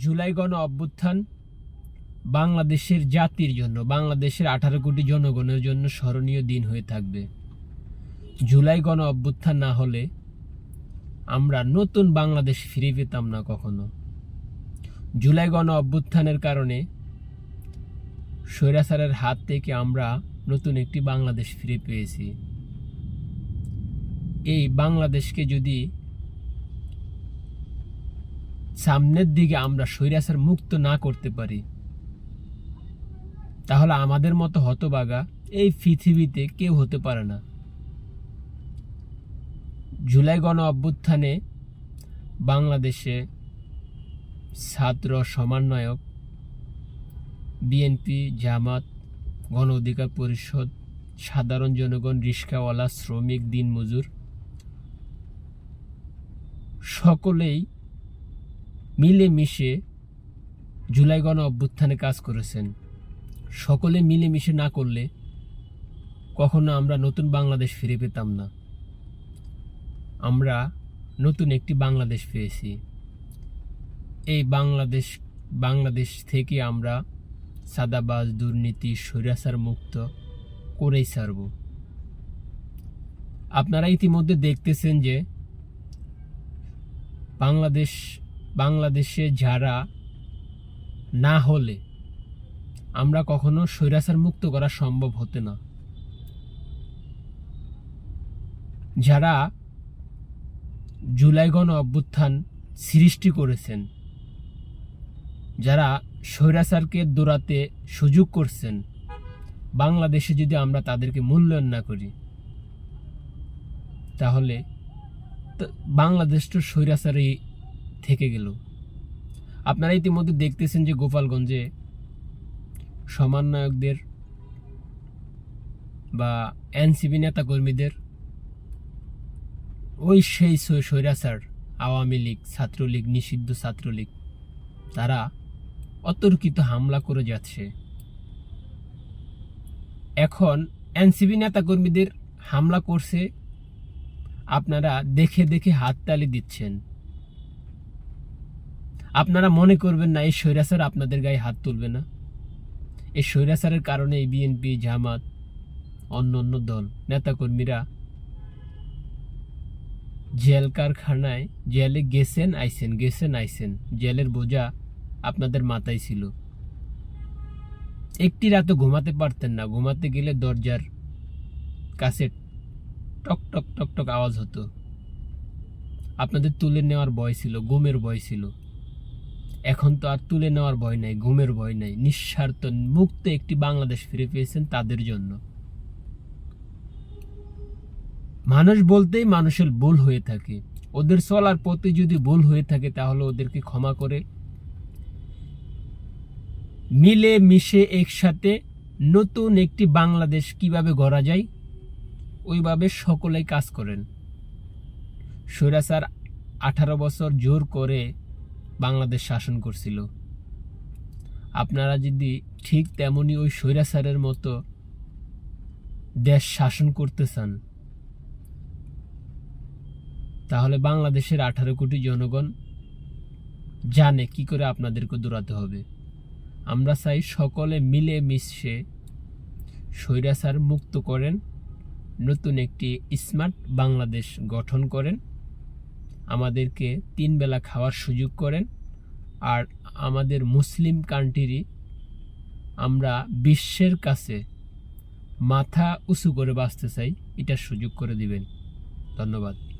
জুলাই গণ অভ্যুত্থান বাংলাদেশের জাতির জন্য, বাংলাদেশের আঠারো কোটি জনগণের জন্য স্মরণীয় দিন হয়ে থাকবে। জুলাই গণ অভ্যুত্থান না হলে আমরা নতুন বাংলাদেশ ফিরে পেতাম না কখনো। জুলাই গণ অভ্যুত্থানের কারণে স্বৈরাচারের হাত থেকে আমরা নতুন একটি বাংলাদেশ ফিরে পেয়েছি। এই বাংলাদেশকে যদি সামনের দিকে আমরা স্বৈরাচার মুক্ত না করতে পারি। তাহলে আমাদের মতো হতবাগা এই পৃথিবীতে কেউ হতে পারে না। জুলাই গণ অভ্যুত্থানে বাংলাদেশে ছাত্র সমন্বয়ক, বিএনপি, জামাত, গণ অধিকার পরিষদ, সাধারণ জনগণ রিক্সাওয়ালা শ্রমিক, দিনমজুর, সকলেই মিলেমিশে জুলাই গণ অভ্যুত্থানে কাজ করেছেন। সকলে মিলেমিশে না করলে কখনো আমরা নতুন বাংলাদেশ ফিরে পেতাম না। আমরা নতুন একটি বাংলাদেশ পেয়েছি। এই বাংলাদেশ বাংলাদেশ থেকে আমরা সাদাবাজ, দুর্নীতি স্বৈরাচার মুক্ত করেই ছাড়ব। আপনারা ইতিমধ্যে দেখতেছেন যে বাংলাদেশ বাংলাদেশে যারা না হলে আমরা কখনো স্বৈরাচার মুক্ত করা সম্ভব হতে না। যারা জুলাই গণ অভ্যুত্থান সৃষ্টি করেছেন, যারা স্বৈরাচারকে দৌড়াতে সুযোগ করছেন, বাংলাদেশে যদি আমরা তাদেরকে মূল্যায়ন না করি, তাহলে বাংলাদেশ তো স্বৈরাচারই থেকে গেল। আপনারা ইতিমধ্যে দেখতেছেন যে গোপালগঞ্জে সমন্বয়কদের বা এনসিপি নেতাকর্মীদের ওই সেই স্বৈরাচার আওয়ামী লীগ, ছাত্রলীগ, নিষিদ্ধ ছাত্রলীগ, তারা অতর্কিত হামলা করে যাচ্ছে। এখন এনসিপি নেতাকর্মীদের হামলা করছে, আপনারা দেখে দেখে হাততালি দিচ্ছেন। আপনারা মনে করবেন না, এই স্বৈরাচার আপনাদের গায়ে হাত তুলবে না। এই স্বৈরাচারের কারণে এই বিএনপি, জামাত, অন্য অন্য দল, নেতাকর্মীরা জেল কারখানায়, জেলে গেছেন আইসেন গেছেন আইসেন জেলের বোঝা আপনাদের মাথায় ছিল। একটি রাতে ঘুমাতে পারতেন না। ঘুমাতে গেলে দরজার কাছে টক টক টক টক আওয়াজ হতো। আপনাদের তুলে নেওয়ার ভয় ছিল, ঘুমের ভয় ছিল। এখন তো আর তুলে নেওয়ার ভয় নাই, ঘুমের ভয় নাই। নিঃস্বার্থ মুক্ত একটি বাংলাদেশ ফিরে পেয়েছেন তাদের জন্য। মানুষ বলতেই মানুষের ভুল হয়ে থাকে। ওদের চলার পথে যদি ভুল হয়ে থাকে, তাহলে ওদেরকে ক্ষমা করে। মিলে মিশে একসাথে নতুন একটি বাংলাদেশ কীভাবে গড়া যায়, ওইভাবে সকলেই কাজ করেন। স্বৈরাচার আঠারো বছর জোর করে বাংলাদেশ শাসন করছিল। আপনারা যদি ঠিক তেমনি ওই স্বৈরাচারের মতো দেশ শাসন করতে চান, তাহলে বাংলাদেশের আঠারো কোটি জনগণ জানে কি করে আপনাদেরকে দৌড়াতে হবে। আমরা চাই সকলে মিলে মিশে স্বৈরাচার মুক্ত করেন, নতুন একটি স্মার্ট বাংলাদেশ গঠন করেন। আমাদেরকে তিন বেলা খাওয়ার সুযোগ করেন। আর আমাদের মুসলিম কান্ট্রি আমরা বিশ্বের কাছে মাথা উঁচু করে বাঁচতে চাই এটার সুযোগ করে দিবেন। ধন্যবাদ।